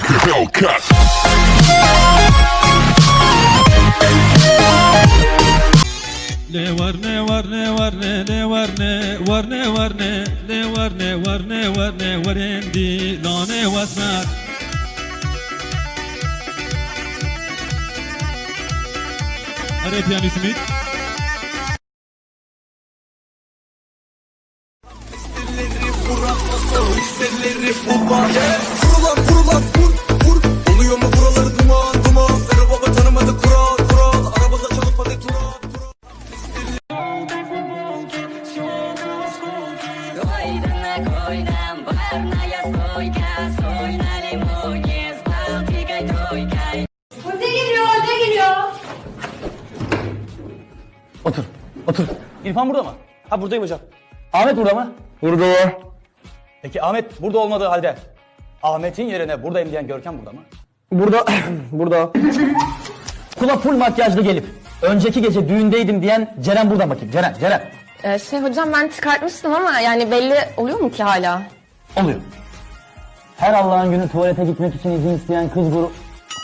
like a Hellcat. Ne var ne var ne var ne ne var ne var ne var ne ne var ne var ne var ne var endi la ne var Araya piyanist mi? Vurulan Hoca geliyor, hoca geliyor. Otur. Otur. İrfan burada mı? Ha buradayım hocam. Ahmet burada mı? Burada. Peki Ahmet burada olmadığı halde Ahmet'in yerine buradayım diyen Görkem burada mı? Burada. burada. Kula full makyajlı gelip önceki gece düğündeydim diyen Ceren burada mı bakayım? Ceren, Ceren. Ee, şey hocam ben çıkartmıştım ama yani belli oluyor mu ki hala? Oluyor. Her Allah'ın günü tuvalete gitmek için izin isteyen kız grubu...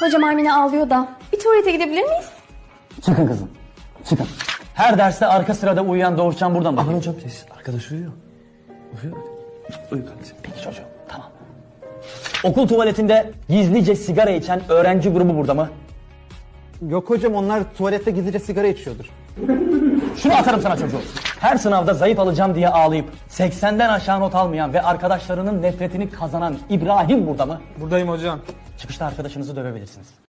Hocam Amine ağlıyor da. Bir tuvalete gidebilir miyiz? Çıkın kızım. Çıkın. Her derste arka sırada uyuyan Doğuşcan burada mı? hocam ses arkadaş uyuyor Uyuyor Uyu kardeşim Peki çocuğum, tamam. Okul tuvaletinde gizlice sigara içen öğrenci grubu burada mı? Yok hocam onlar tuvalette gizlice sigara içiyordur. Şunu atarım sana çocuğum. Her sınavda zayıf alacağım diye ağlayıp 80'den aşağı not almayan ve arkadaşlarının nefretini kazanan İbrahim burada mı? Buradayım hocam. Çıkışta arkadaşınızı dövebilirsiniz.